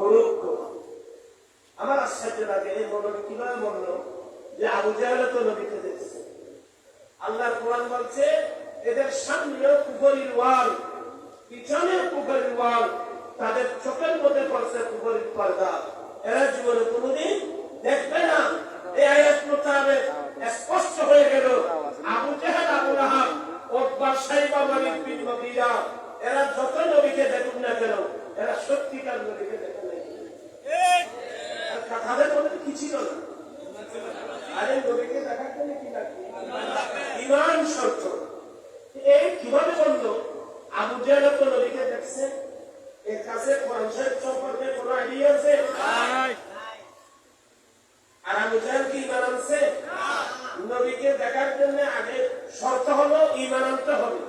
মূর্খ আমার আশ্চর্য লাগে এই মৌলবী কীভাবে বলল যে আবু জাহেল তো নবীকে দেখছে। আল্লাহর কোরআন বলছে, এদের সামনেও কুফরির ওয়াল পিছনেও কুফরির ওয়াল, তাদের চোখের মধ্যে পড়ছে কুফরির পর্দা। এরা জীবনে কোনোদিন দেখবে না। এই আয়াত মোতাবেক স্পষ্ট হয়ে গেল, আবু জাহেল, আবু লাহাব, ওকবার সাইবা মালিক এরা যত নবীকে দেখুন না কেন, এরা সত্যিকার নবীকে দেখে নাই আর আরে আবু কি ইমান নবীকে দেখার জন্য আগে শর্ত হলো ইমান আনতে হবে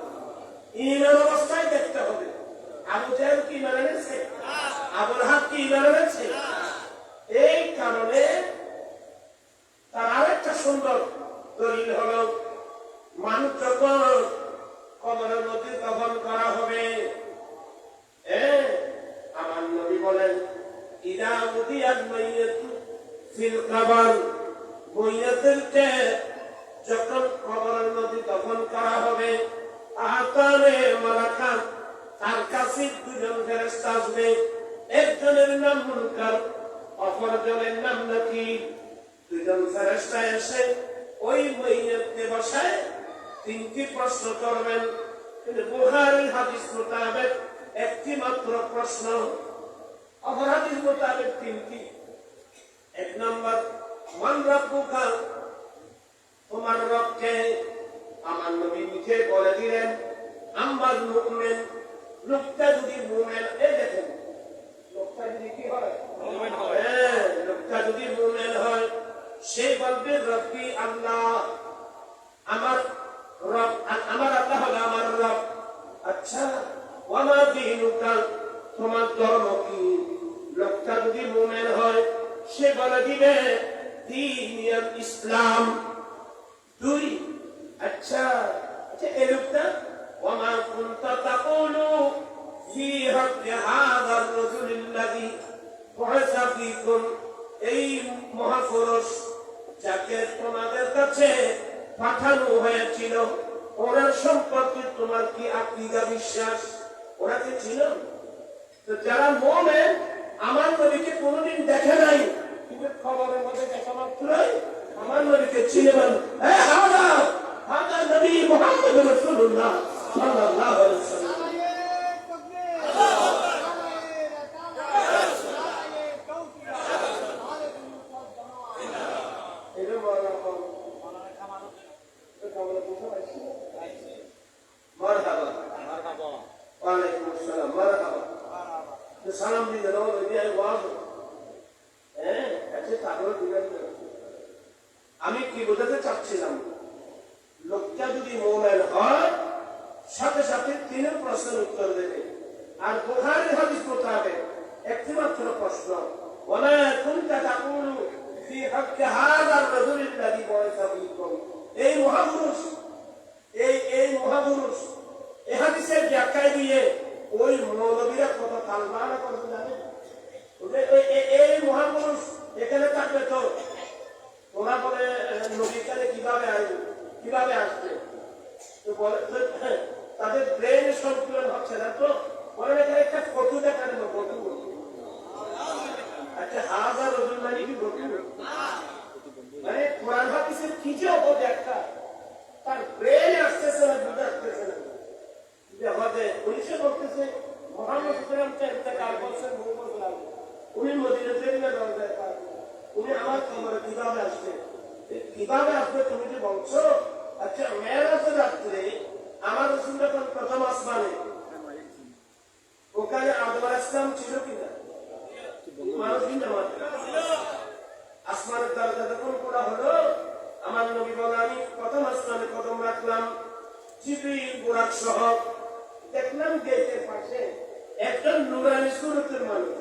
ইমান অবস্থায় দেখতে হবে আবু কি ইমান এনেছে আবুল হাত কি ইমান এনেছে? এই কারণে তার আরেকটা সুন্দর দলিল হলো মানুষ যখন কবরের মধ্যে দফন করা হবে এ, আমার নবী বলেন ইদা উদিয়াল মাইয়াতু ফিল কাবার মইয়াদেরকে যখন কবরের মধ্যে দফন করা হবে আহতানে মালাকান তার কাছে দুজন ফেরেশতা আসবে একজনের নাম মুনকার অপরজনের নাম নাকি দুজন ফেরেশতা এসে ওই মইয়াতকে বসায় তিনটি প্রশ্ন করবেন কিন্তু বুহারি হাদিস মোতাবেক একটি মাত্র প্রশ্ন অপর হাদিস মোতাবেক তিনটি। এক নম্বর মান রব্বুকা? তোমার রবকে আমার নবী নিজে বলে দিলেন আমার মুমিন। লোকটা যদি মুমিন এই দেখেন লোকটা যদি কি হয়। হ্যাঁ, লোকটা যদি মুমিন হয় সে বলবে রব্বি আল্লাহ আমার রব আমার আল্লাহ হলো আমার রব। আচ্ছা ওমা দিনুকা, তোমার ধর্ম কি? লোকটা যদি মোমেন হয়, সে বলে দিবে, দিন ইসলাম। দুই আচ্ছা আচ্ছা এ লোকটা, ওয়ামা কুনতা তাকুলু ফি হককে হাযার রাজুলিল্লাযী এই মহাপুরুষ, যাকে তোমাদের কাছে পাঠানো হয়েছিল। ওনার সম্পর্কে তোমার কি আকিদা বিশ্বাস? ওরা কি ছিল? তো যারা মনে আমার নবীকে কোনোদিন দেখে নাই। কিন্তু খবরের মধ্যে দেখা মাত্রই আমার নবীকে ছিলেন হ্যাঁ হাদা হাদা নবী রাসূলুল্লাহ সাল্লাল্লাহু আলাইহি ওয়াসাল্লাম এটা বলা কম মারহাবা ওয়ালাইকুম আসসালাম মারহাবা সালাম দিয়ে দাও এই ওয়াজ হ্যাঁ আচ্ছা তারপরে দিবেন না। আমি কি বোঝাতে চাচ্ছিলাম? লোকটা যদি মোমেন হয়, সাথে সাথে তিনের প্রশ্নের উত্তর দেবে। আর বোখারি হাদিস মোতাবেক একটি মাত্র প্রশ্ন ওলা কুনতা তাকুলু ফি হাক্কি হাযা আর-রাজুল আল্লাযী এই মহাপুরুষ, এই এই মহাপুরুষ এই হাদিসের ব্যাখ্যায় দিয়ে ওই মৌলবীরা কত তালবানা করতে জানে? এই মহাপুরুষ এখানে থাকবে তো। ওরা বলে আহ, নবী কীভাবে আসবে কীভাবে আসবে? তো বলে হ্যাঁ, তাদের ব্রেন সঞ্চালন হচ্ছে না তো? বলে এখানে একটা ফটো দেখানো ফটো। আচ্ছা হাজার রজুল মানে কি মানে কোরআন হাদিসের কি যে অপব্যাখ্যা তার ব্রেন আসতেছে না আসতেছে যে হতে উনিশে বলতেছে মোহাম্মদ ইসলামকে বহু বছর উনি মদিনাতে না রওজায় পাক উনি আমার খবরে কীভাবে আসবে? কীভাবে আসবে তুমি যে বলছো? আচ্ছা মেয়েরাজের রাত্রে, আমার রসুল যখন প্রথম আসমানে, ওখানে আদম ইসলাম ছিল কিনা? মানুষ আসমানের দরজা যখন হলো, আমার নবী আমি প্রথম আসমানে কদম রাখলাম, জিবরিল বুরাক সহ দেখলাম গেটের পাশে একজন নুরানি সুরতের মানুষ।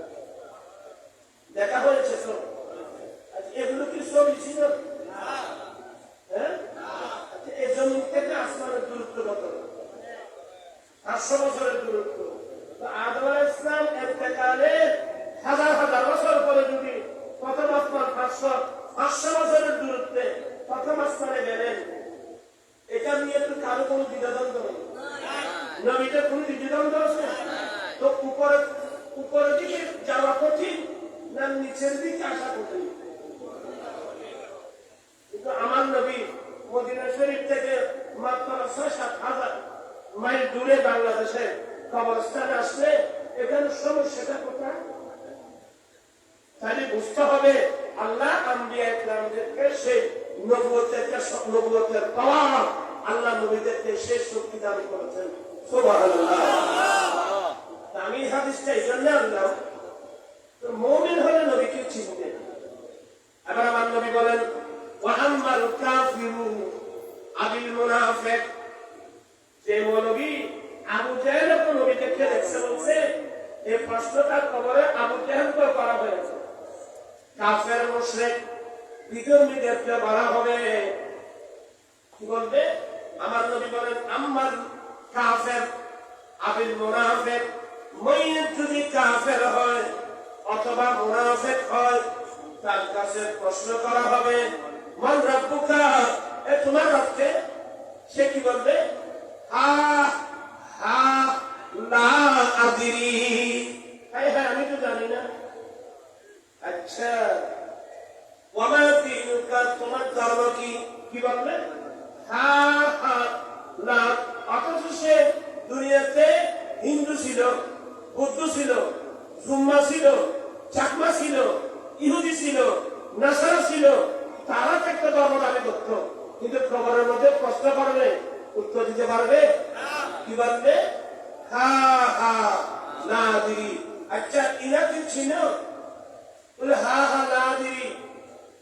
দেখা হয়েছে তো? এগুলো কি সব ছিল? হ্যাঁ? এই জমিন থেকে আসমানের দূরত্ব কত? পাঁচশো বছরের দূরত্ব। আদম হাজার হাজার বছর পরে যদি প্রথম আসমান পাঁচশো পাঁচশো বছরের দূরত্বে প্রথম আসমানে গেলেন, এটা নিয়ে তো কারও কোনো দ্বিধাদ্বন্দ্ব নেই। নবীদের কোনো আছে? তো উপরে, উপরের দিকে যাওয়া কঠিন। না, নিচের দিকে আসা কঠিন। কিন্তু আমার নবী মদিনা শরীফ থেকে মাত্র ছয়, সাত হাজার মাইল দূরে বাংলাদেশে কবরস্থানে আসলে এখানে সমস্যাটা কোথায়? তাহলে বুঝতে হবে আল্লাহ আম্বিয়া ইসলামদেরকে সেই নবুয়তের নবুয়তের পাওয়ার আল্লাহ নবীদেরকে শেষ শক্তি দান করেছেন। সুবহানাল্লাহ। আমি হাদিসটা এই জন্য trabalhava তোমার কি? কি বলবে? হা হা না, অথচ সে দুনিয়াতে হিন্দু ছিল, বৌদ্ধ ছিল, জুম্মা ছিল, চাকমা ছিল, ইহুদি ছিল, নাসারা ছিল, তারা একটা ধর্ম দাবি করত। কিন্তু খবরের মধ্যে প্রশ্ন করবে উত্তর দিতে পারবে? কি বলবে? হা হা, না, দিদি। আচ্ছা ইনাকি ছিল? বলে, হা হা, না, দিদি।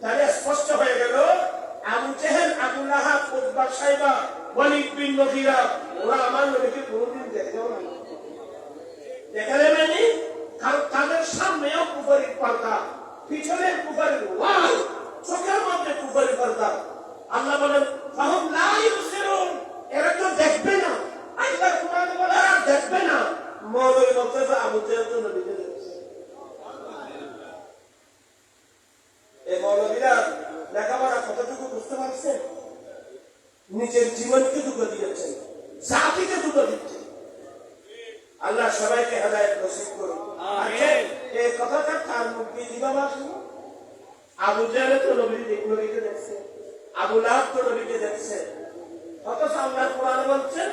তাহলে স্পষ্ট হয়ে গেল, আবু চেহেল আবু লাহাব উদ্বা সাইবা, ওয়ালিদ বিন নজিরা, ওরা আমার নবীকে কোনোদিন দেখেও না দেখা যাবেনি কারণ তাদের সামনেও ওয়াল, চোখের মধ্যে এরা তো দেখবে না। আল্লাহ কোরআনে বলে দেখবে না। এই মৌলবীরা লেখাপড়া কতটুকু বুঝতে পারছেন? নিজের জীবনকে দুটো দিয়েছেন জাতিকে দুটো দিচ্ছেন। আল্লাহ সবাইকে হেদায়ত নসিব করুন। আচ্ছা, এই কথাটা কার মুখ দিয়ে দিবা আসলো আবু জাহেল তো নবী নবীকে দেখছে আবু লাহাব তো নবীকে দেখছে। অথচ আল্লাহ কোরআন বলছেন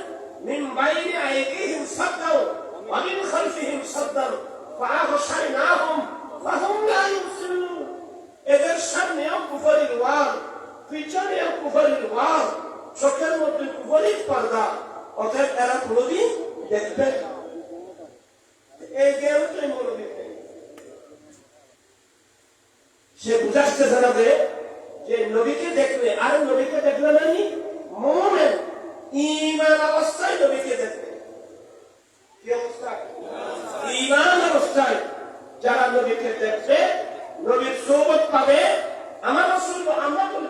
মিন বাইনি আইদিহিম সাদ্দাও ওয়া মিন খালফিহিম সাদ্দাও ফাআগশাইনাহুম ফাহুম লা ইউবসিরুন এদের সামনেও কুফরির ওয়াল পিছনেও কুফরির ওয়াল চোখের মধ্যে কুফরির পর্দা অতএব এরা কোনোদিন দেখবে না। এই সে বুঝাচ্ছে জানাবে যে নবীকে দেখবে আর নবীকে দেখবে না নি মোমেন। ইমান অবস্থায় নবীকে দেখবে। কি অবস্থায় ইমান অবস্থায় যারা নবীকে দেখবে নবীর সৌবত পাবে আমার রসুল আমরা বলে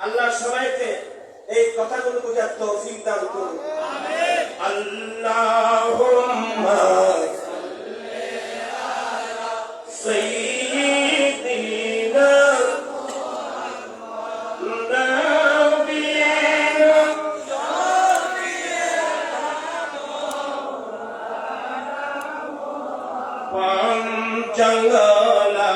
আল্লাহ সবাইকে এই কথাগুলো বোঝার তৌফিক দান করুন। আল্লাহুম্মা সাইয়্যিদিনা জঙ্গলা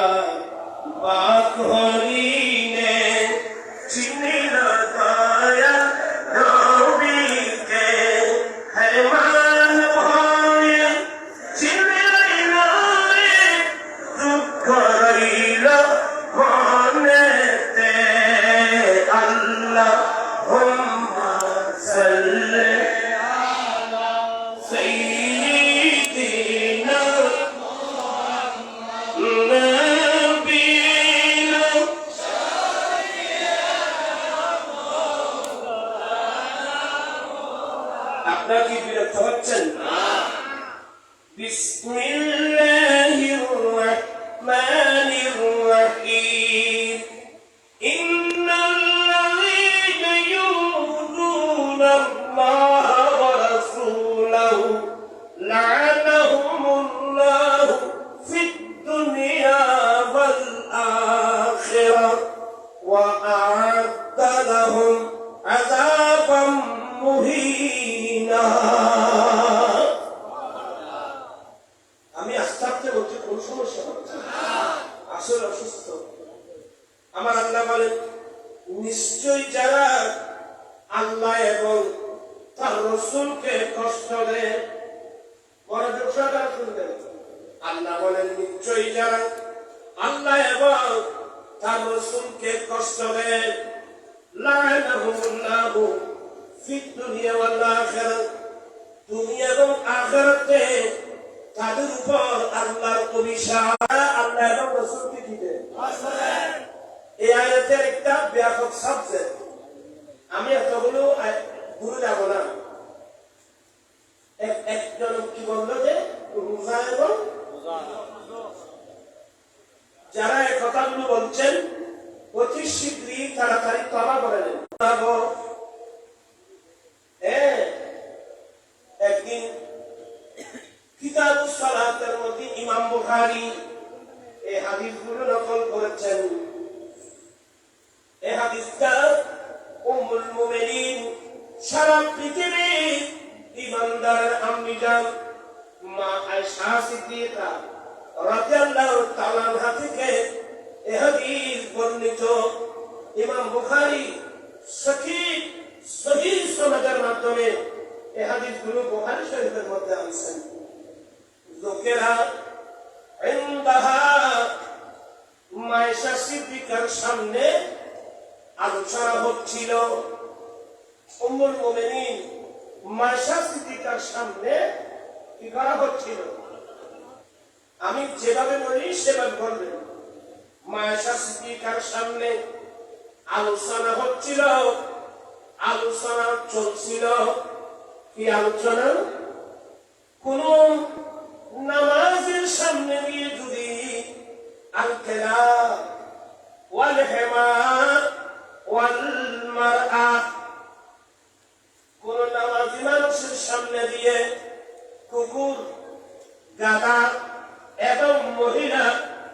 লাআনাহুমুল্লাহু ফিদ দুনিয়া ওয়াল আখিরাহ দুনিয়া আখিরাতে তাদের উপর আল্লাহর অভিশাপ, আল্লাহ এবং রসুলকে দিবে? এই আয়াতের একটা ব্যাপক সাবজেক্ট আমি এতগুলো ঘুরে যাব না। এক- একজন কি বলল যে, রোজা এবং যারা এই কথাগুলো বলছেন অতি শীঘ্রই তাড়াতাড়ি তবা করে হ্যাঁ, একদিন সালাতের মধ্যে ইমাম এই নকল করেছেন। এই হাদিসটা উম্মুল মুমিনিন সারা আম্মিজান মা আয়েশা সিদ্দিকা রাদিয়াল্লাহু তাআলা থেকে বর্ণিত ইমাম বুখারী সঠিক সহিহ সনদের মাধ্যমে এই হাদিসগুলো বুখারী শরীফের মধ্যে আনছেন। লোকেরা সামনে আলোচনা হচ্ছিল। সামনে কি করা হচ্ছিল? আমি যেভাবে বলি সেভাবে বলবেন। মায়েশা সিদ্দিকার সামনে আলোচনা হচ্ছিল, আলোচনা চলছিল, কি আলোচনা? কোন নামাজের সামনে গিয়ে যদি আলকেলা ওয়াল হেমা ওয়াল মারআ কোন নামাজি মানুষের সামনে দিয়ে কুকুর গাদা এবং মহিলা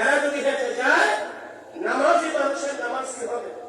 এরা যদি হেঁটে যায় নামাজি মানুষের নামাজ কি হবে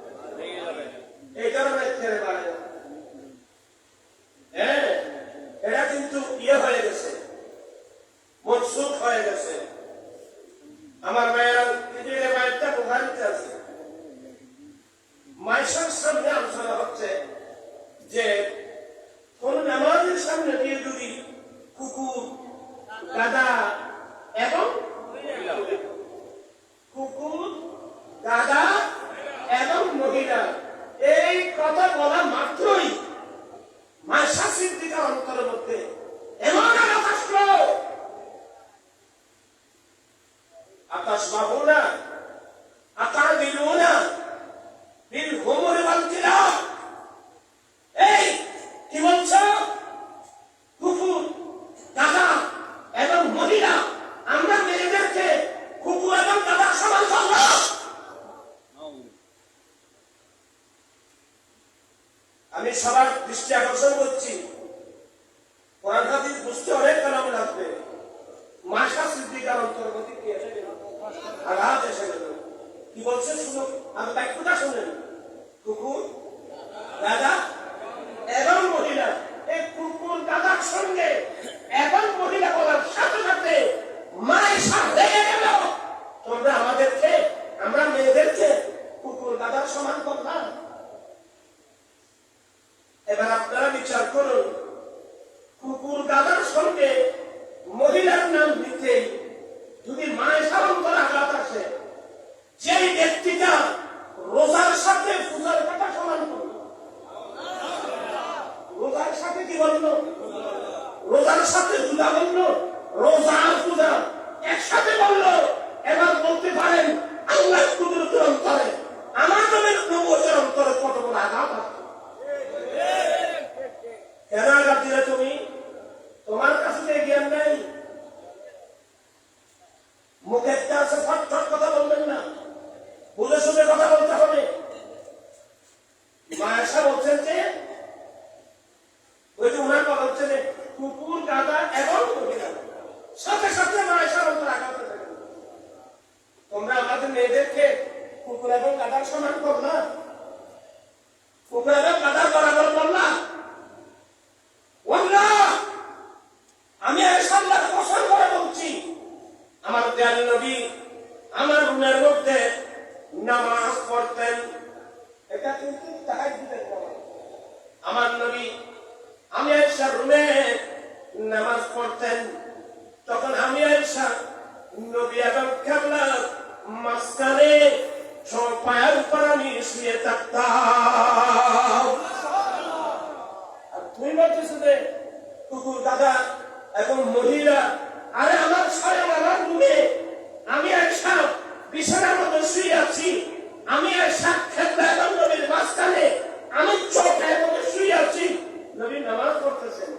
করতেছেন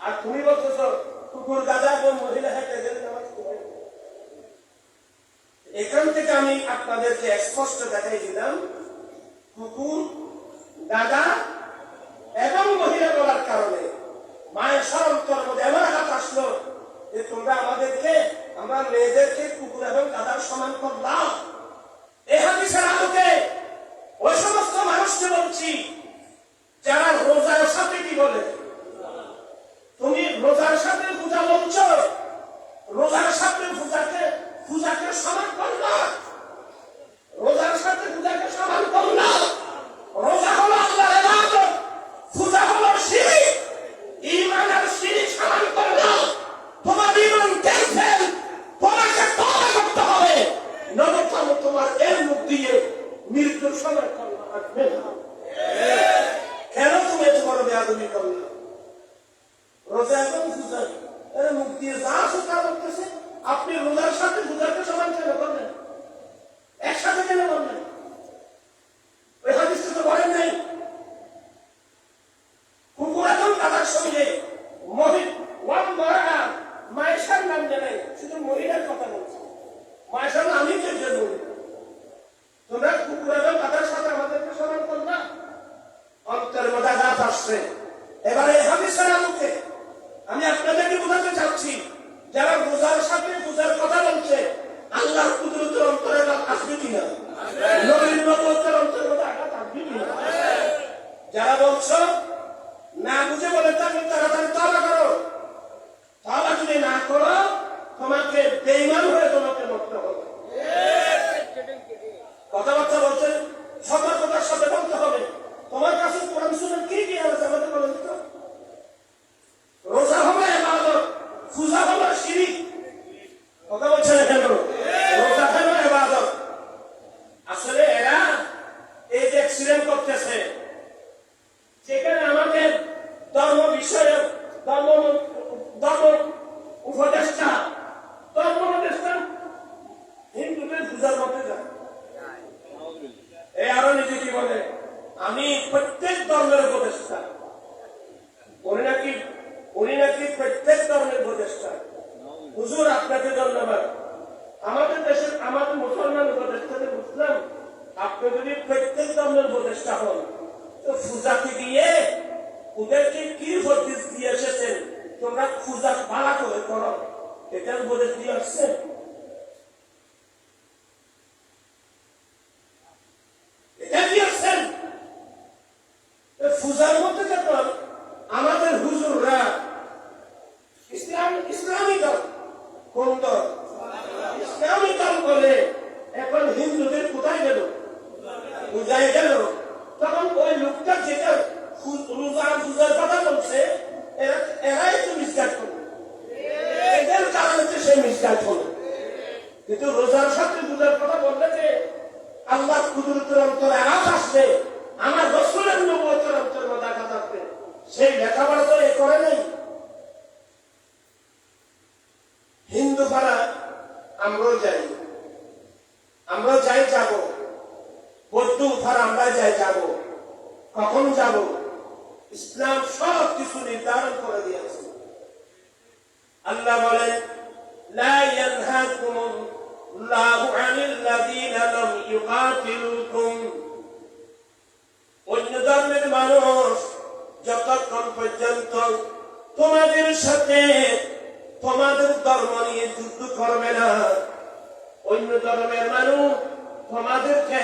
আর তুমি বলতেছ, কুকুর দাদা এবং মহিলা হাতে এখান থেকে আমি আপনাদেরকে স্পষ্ট দেখাই দিলাম, কুকুর দাদা এবং মহিলা বলার কারণে মায়ের সরন্তর মধ্যে এমন হাত আসলো যে তোমরা আমাদেরকে, আমার মেয়েদেরকে কুকুর এবং দাদার সমান করলাম এ হাদিসের আলোকে ওই সমস্ত মানুষকে বলছি, যারা রোজার সাথে কি বলে? তুমি রোজার সাথে পূজা বলছ? রোজার সাথে পূজাকে পূজাকে সমান করলা স্টার্ট হলো। কিন্তু রোজার সাথে বুঝার কথা বললে যে আল্লাহ কুদরতের অন্তরে আরাম আসবে। তাদেরকে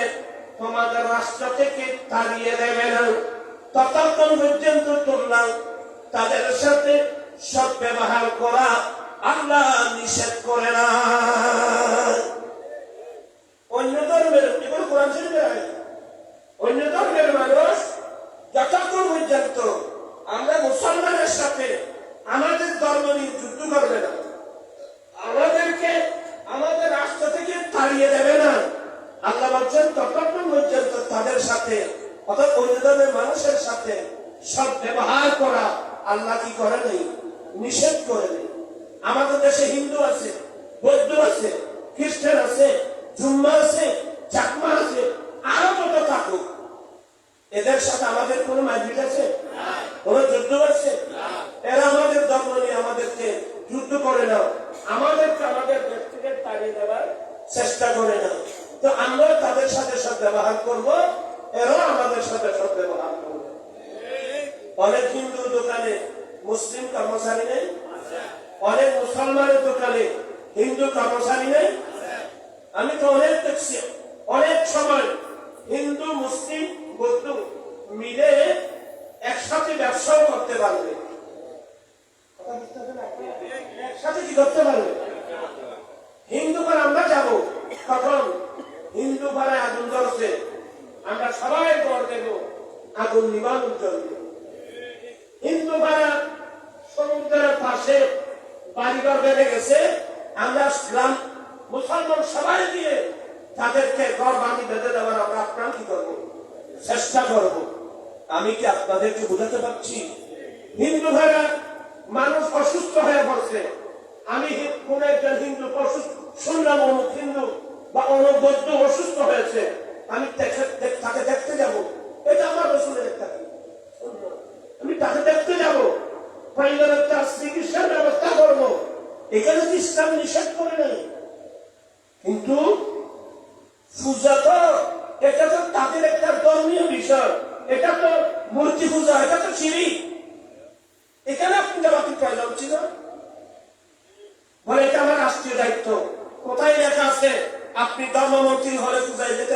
তোমাদের রাস্তা থেকে তাড়িয়ে দেবে না। ততক্ষণ পর্যন্ত তোমরা তাদের সাথে সব ব্যবহার করা আল্লাহ নিষেধ করে না। অন্য ধর্মের, এগুলো কোরআন অন্য ধর্মের মানুষ যতক্ষণ পর্যন্ত আমরা মুসলমানের সাথে আমাদের ধর্ম নিয়ে যুদ্ধ করবে না, আমাদেরকে আমাদের রাষ্ট্র থেকে তাড়িয়ে দেবে না। আল্লাহ বলছেন, ততক্ষণ পর্যন্ত তাদের সাথে, অর্থাৎ অন্য মানুষের সাথে সব ব্যবহার করা আল্লাহ কি করে নেই? নিষেধ করে নেই। আমাদের দেশে হিন্দু আছে, বৌদ্ধ আছে, খ্রিস্টান আছে, জুম্মা আছে, চাকমা আছে, আরও কত থাকুক, এদের সাথে আমাদের কোনো মারপিট আছে? আমরা ইসলাম মুসলমান সবাই দিয়ে তাদেরকে গড় বাঁধি বেঁধে দেওয়ার আমরা আপ্রাণ কি করব, চেষ্টা করব। আমি কি আপনাদেরকে বোঝাতে পারছি? হিন্দু ভাইরা, মানুষ অসুস্থ হয়ে পড়ছে। আমি কোন একজন হিন্দু শুনলাম অমুক হিন্দু বা অমুক বৌদ্ধ অসুস্থ হয়েছে। আমি তাকে দেখতে যাব। এটা আমার রসুলের একটা আমি তাকে দেখতে যাব। চিকিৎসার ব্যবস্থা করব। এখানে তো ইসলাম নিষেধ করে নেই। কিন্তু সুজা তো এটা তো তাদের একটা ধর্মীয় বিষয়। এটা তো মূর্তি পূজা, এটা তো সিঁড়ি। এখানে পূজা বাতিল করা যাচ্ছিল বলে, এটা আমার রাষ্ট্রীয় দায়িত্ব। কোথায় লেখা আছে, আপনি ধর্মমন্ত্রী হলে পূজায় যেতে